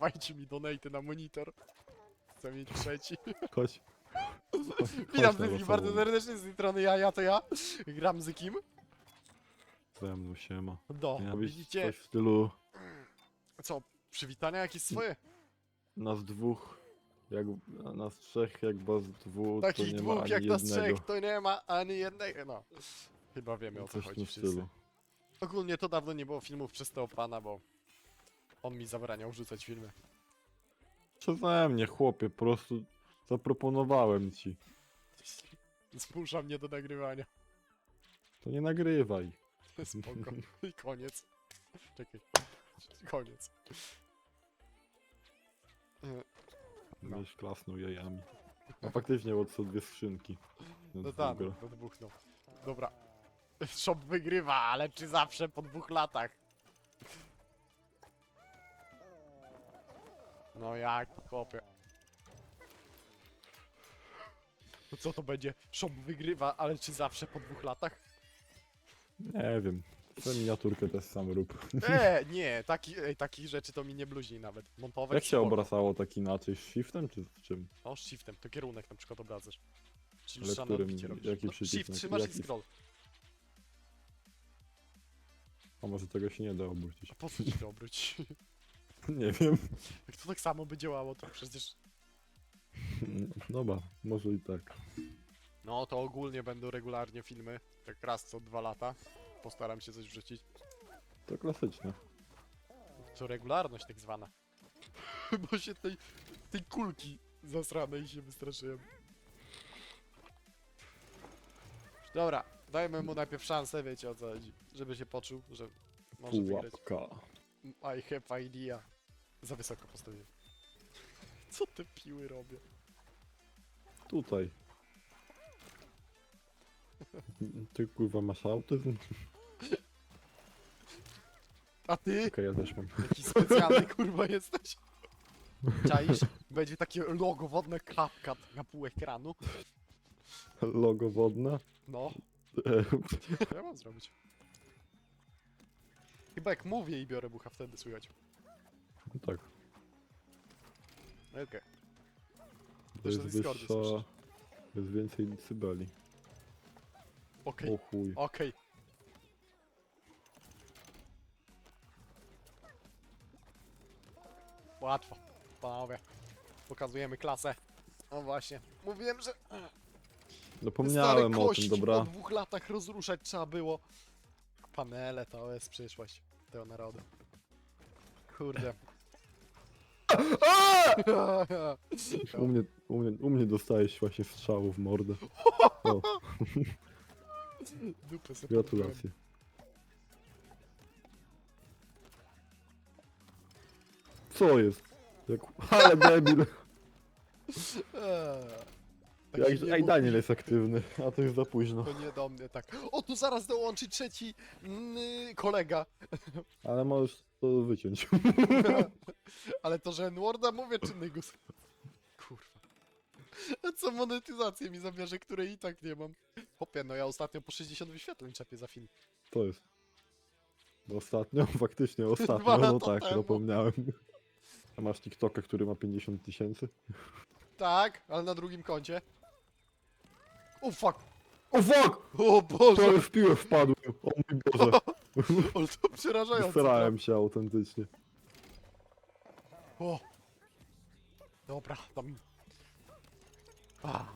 Dajcie mi donate na monitor. Chcę mieć trzeci. Chodź. Chodź Witam na wszystkich bardzo serdecznie z tej strony ja, ja to ja. Gram z kim? Ze mną. No, Miał być widzicie? coś w stylu Co, przywitania jakieś swoje? nas dwóch, jak nas trzech, jak was dwóch, Takich nie ma dwóch ani jak nas jednego. trzech, to nie ma ani jednego. No, chyba wiemy o co Coś w chodzi tym wszyscy. stylu. Ogólnie to dawno nie było filmów przez tego pana, bo on mi zabraniał rzucać filmy. Przeze mnie, chłopie, po prostu zaproponowałem ci. Zmusza mnie do nagrywania. To nie nagrywaj. Spoko. I koniec. Czekaj. Koniec. No. Będziesz klasnął jajami. A faktycznie, bo to są dwie skrzynki. No Więc tak, w ogóle. no. Dobra. Shop wygrywa, ale czy zawsze po dwóch latach? No jak, chłopie. No co to będzie? Shop wygrywa, ale czy zawsze po dwóch latach? Nie wiem. Tę miniaturkę też sam rób. E, nie, taki, ej, takich rzeczy to mi nie bluźni nawet. Montować Jak się obracało tak inaczej? Z shiftem czy z czym? O, shiftem, to kierunek na przykład obracasz. Czyli Ale już na którym- robisz. jaki no, przycisk shift, na- trzymasz i jaki? scroll. A może tego się nie da obrócić? A po co ci to obróć? Nie wiem. Jak to tak samo by działało, to przecież... Dobra, może i tak. No to ogólnie będą regularnie filmy, tak raz co dwa lata. Postaram się coś wrzucić. To klasyczne. To regularność tak zwana. Bo się tej, tej kulki zasranej się wystraszyłem. Dobra, dajmy mu najpierw szansę, wiecie o co chodzi. Żeby się poczuł, że może wygrać. Pułapka. I have idea. Za wysoko postawiłem. Co te piły robią? Tutaj. Ty kurwa masz autyzm? A ty? Okej, ja też mam. Jaki specjalny kurwa jesteś. Czaisz? Będzie takie logo wodne klapka na pół ekranu. Logo wodne. No, E, co ja mam zrobić? Chyba jak mówię i biorę bucha, wtedy słychać. No tak. Okej. To jest na Discordzie wyższa... słyszysz. Jest więcej decybeli. Okej, O chuj. okej. Łatwo, panowie. Pokazujemy klasę. No właśnie. Mówiłem, że Zapomniałem stare o kości tym, dobra. po dwóch latach rozruszać trzeba było. Panele to jest przyszłość tego narodu. Kurde. U mnie, u mnie, u mnie dostałeś właśnie strzału w mordę. O, Dupę sobie gratulacje. Co jest? Jak... Ale debil. Eee, tak Jak, nie ej, mówi. Daniel jest aktywny, a to już za późno. To nie do mnie, tak. O, tu zaraz dołączy trzeci mm, kolega. Ale możesz to wyciąć. Ale to, że N-Worda mówię, czy Nygus? Kurwa. A co monetyzację mi zabierze, której i tak nie mam? Hopie, no ja ostatnio po 60 wyświetleń czepię za film. To jest. Ostatnio? Faktycznie Dwa ostatnio, no lata tak, temu. zapomniałem. A masz TikToka, który ma 50 tysięcy? Tak, ale na drugim koncie. O fuck! O fuck! O To Boże! już w piłę wpadłem. O mój Boże. Ale to przerażające. Starałem się autentycznie. O! Dobra, tam... A.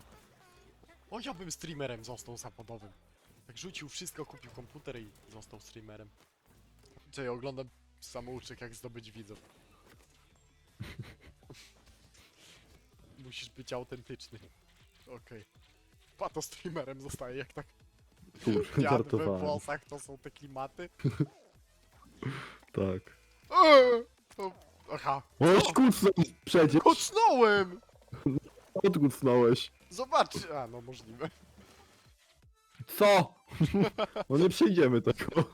O, ja bym streamerem został zawodowym. Tak rzucił wszystko, kupił komputer i został streamerem. Czyli oglądam samouczek, jak zdobyć widzów. Musisz być autentyczny. Okej. Pato streamerem zostaje, jak tak Kur, we żartowałem. włosach, to są te klimaty. Tak. Eee! O, Aha. Oś kucnął przecież! Kucnąłem! Odkucnąłeś. Zobacz! A, no możliwe. Co? No nie przejdziemy tego.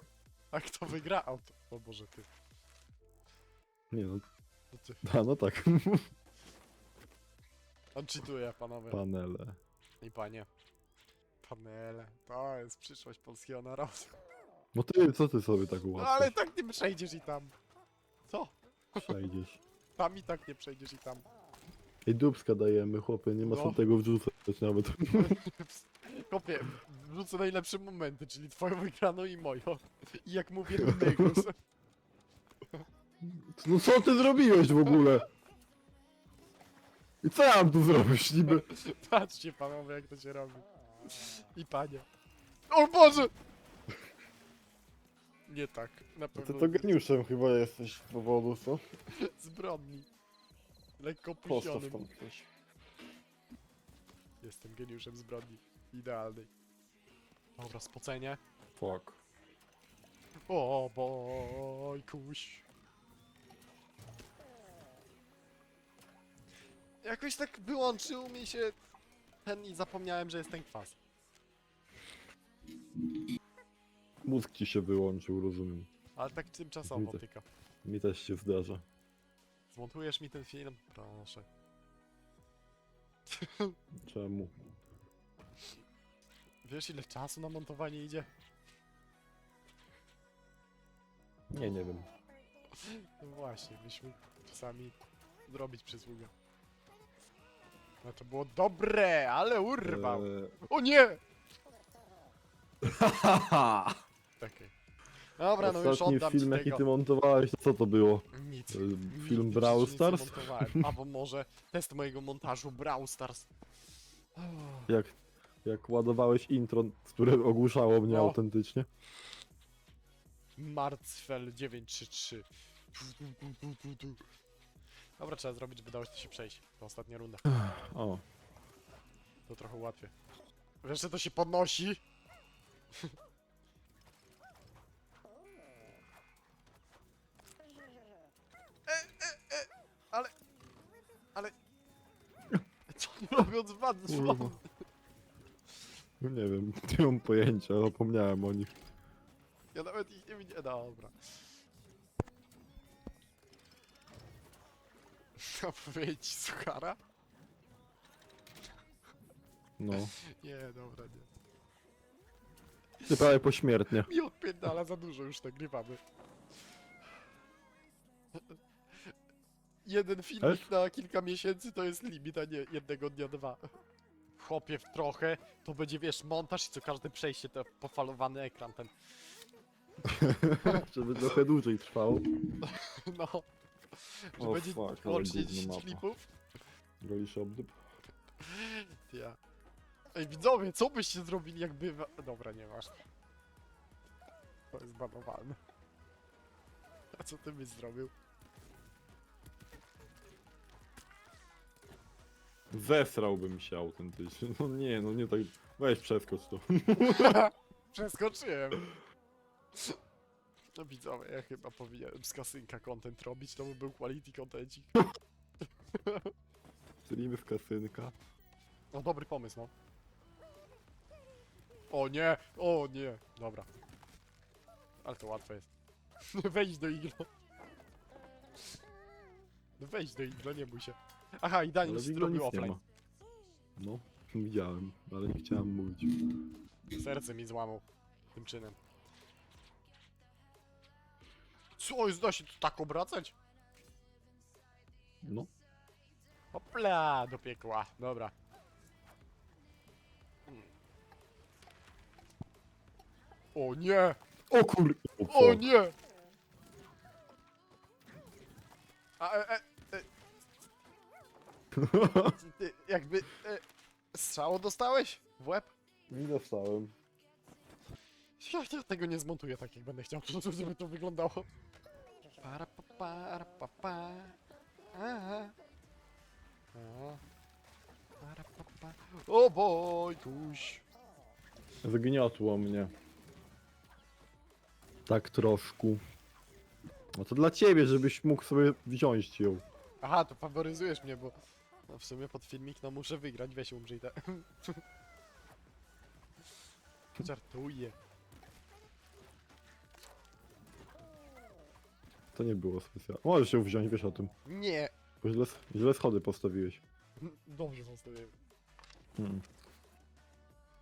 A kto wygra? O, to, o Boże, ty. Nie no, No ty. a no tak. On cheatuje, panowie Panele. i panie. Panele. To jest przyszłość polskiego narodu. No ty, co ty sobie tak No ale tak nie przejdziesz i tam. Co? Przejdziesz. Tam i tak nie przejdziesz i tam. Ej, dubska dajemy, chłopie, nie ma No. co tego wrzucać nawet. Kopie, wrzucę najlepsze momenty, czyli twoją wygraną i moją. I jak mówię, Negus. No co ty zrobiłeś w ogóle? I co ja mam tu zrobić niby? Patrzcie panowie, jak to się robi. I panie. O Boże! Nie tak, na Ty pewno to geniuszem chyba jesteś z powodu, co? zbrodni. Lekko coś. Jestem geniuszem zbrodni. Idealnej. Dobra, spocenie. Fuck. O bojkuś. Jakoś tak wyłączył mi się ten i zapomniałem, że jest ten kwas. Mózg ci się wyłączył, rozumiem. Ale tak tymczasowo Widzę. tylko. Mi też się zdarza. Zmontujesz mi ten film? Proszę. Czemu? Wiesz ile czasu na montowanie idzie? Nie, nie wiem. No właśnie, byśmy czasami zrobić przysługę. No to było dobre, ale urwał. Eee, O nie! Okej. Dobra, no już Ostatni oddam film ci jaki tego. ty montowałeś, to co to było? Nic. E, Nigdy Film Brawl życiu nic nie Stars? montowałem. Albo może test mojego montażu Brawl Stars. Jak, jak ładowałeś intro, które ogłuszało mnie No. autentycznie? Marcfel 933. Tu, tu, tu, tu, tu, tu. Dobra, trzeba zrobić, żeby dało się przejść. To ostatnia runda. O, To trochę łatwiej. Wiesz, że to się podnosi? E, e, e, ale... Ale... Co nie robiąc wad Kurwa. no nie wiem, nie mam pojęcia, zapomniałem o nich. Ja nawet ich nie widzę. Dobra. Ci suchara? No. Nie, dobra, nie. Ty prawie pośmiertnie. Mi odpierdala za dużo już nagrywamy. Jeden filmik na kilka miesięcy to jest limit, a nie jednego dnia dwa. Chłopie w trochę, to będzie wiesz, montaż i co każde przejście to pofalowany ekran ten. Żeby trochę dłużej trwało. No. Że O będzie fuck, ale łącznie gówno 10 mapa. klipów. Golisz obdyb? Ja. Ej widzowie, co byście zrobili jakby... wa- Dobra, nieważne. To jest banowalne. A co ty byś zrobił? Zesrałbym się autentycznie. No nie, no nie tak. Weź przeskocz to. Przeskoczyłem. No widzowie, ja chyba powinienem z kasynka content robić, to by był quality contencik. Streamy w kasynka. No dobry pomysł, no. O nie, o nie. Dobra. Ale to łatwe jest. Wejdź do iglo. No wejdź do iglo, nie bój się. Aha, i Daniel w zrobił nic nie offline. ma. No, widziałem, ale nie chciałem mówić. Serce mi złamał tym czynem. Co, jest da się tu tak obracać? No. Hopla, do piekła. Dobra. O nie! O kur... O nie! A, e, e, e. Ty, jakby... E, strzało dostałeś? W łeb? Nie dostałem. Ja, ja tego nie zmontuję tak, jak będę chciał, żeby to wyglądało. Para, pa, para, pa, pa. Aha. A. Para, pa, pa. O. Zgniotło mnie. Tak troszkę. No to dla ciebie, żebyś mógł sobie wziąć ją. Aha, to faworyzujesz mnie, bo no w sumie pod filmik no muszę wygrać, weź umrzyj te. Żartuję. To nie było specjalne. Możesz ją wziąć, wiesz o tym. Nie. Bo źle, źle schody postawiłeś. Dobrze zostawiłem. Mm.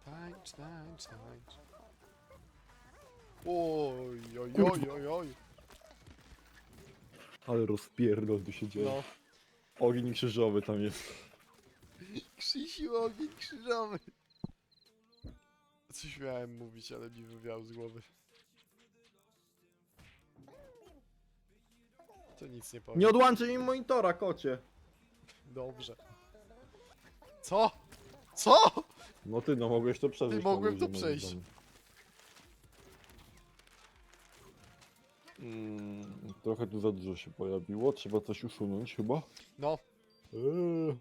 Tańcz, tańcz, tańcz. Oj, oj, oj, oj, oj. Ale rozpierdol tu się dzieje. No. Ogień krzyżowy tam jest. Krzysiu ogień krzyżowy. Coś miałem mówić, ale mi wywiał z głowy. To nic nie powiem. Nie odłączaj mi monitora, kocie. Dobrze. Co? Co? No ty, no mogłeś to przejść. Ty, mogłem to przejść. Mm, trochę tu za dużo się pojawiło, trzeba coś usunąć chyba. No, Eee,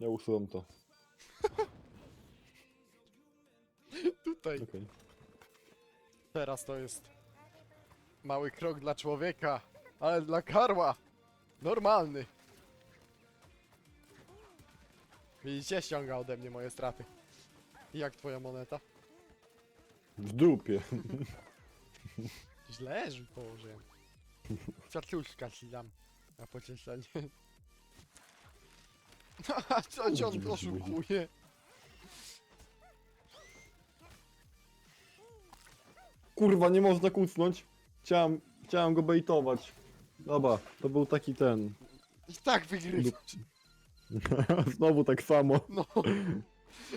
ja usuwam to. tutaj. Okej. Teraz to jest mały krok dla człowieka, ale dla karła normalny. Widzicie, ściąga ode mnie moje straty. Jak twoja moneta? W dupie. Źle, że położyłem. Kwiatuszka ci dam na pocieszenie. A co ci on oszukuje? Kurwa, nie można kucnąć. Chciałem, chciałem go bejtować. Dobra, to był taki ten. I tak wygrywasz. Znowu tak samo. No.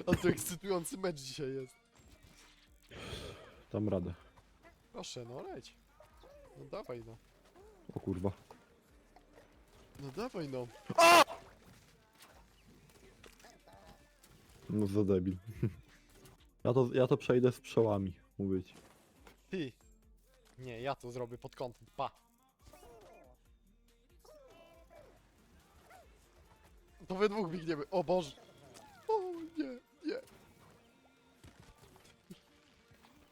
A to ekscytujący mecz dzisiaj jest. Dam radę. Proszę, no leć. No dawaj no. O kurwa. No dawaj no. No za debil. Ja to, ja to przejdę z przełami, mówię ci. Ty. Nie, ja to zrobię pod kątem. Pa. To we dwóch biegniemy. O Boże. O nie, nie.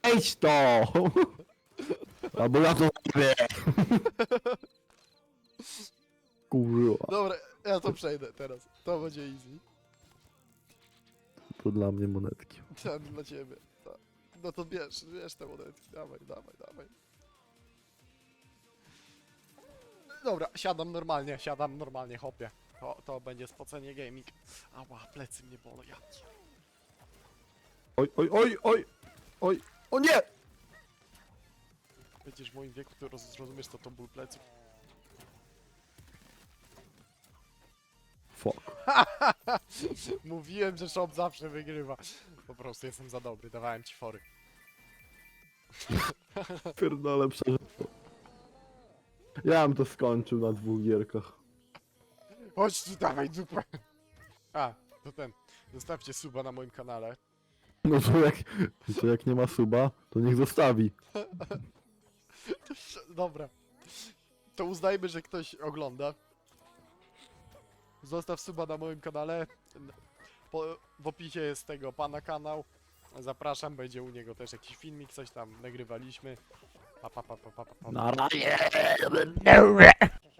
Ejdź to! Albo ja to zrobię. Kurwa, Dobra, ja to przejdę teraz. To będzie easy. to dla mnie monetki. Ten dla ciebie. Ta. No to bierz, bierz te monetki. Dawaj, dawaj, dawaj. Dobra, siadam normalnie, siadam normalnie, hopie. To, to będzie spocenie gaming. Ała, plecy mnie bolą, ja pier- Oj, oj, oj, oj! Oj! O nie! Będziesz w moim wieku, to roz- zrozumiesz co to ból pleców. Fuck. Mówiłem, że shop zawsze wygrywa. Po prostu jestem za dobry, dawałem ci fory. Pierdolę, przeżył. Ja bym to skończył na dwóch gierkach. Chodź tu, dawaj dupę. A, to ten. Zostawcie suba na moim kanale. No to jak, to jak nie ma suba, to niech zostawi. Dobra. To uznajmy, że ktoś ogląda. Zostaw suba na moim kanale. Po, w opisie jest tego pana kanał. Zapraszam, będzie u niego też jakiś filmik, coś tam nagrywaliśmy. Pa, pa, pa, pa, pa, pa, pa. Na razie!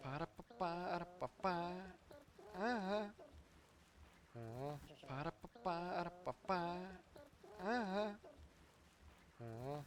Para, pa, para, pa, pa. ah, ah, ah, pa ah, ah.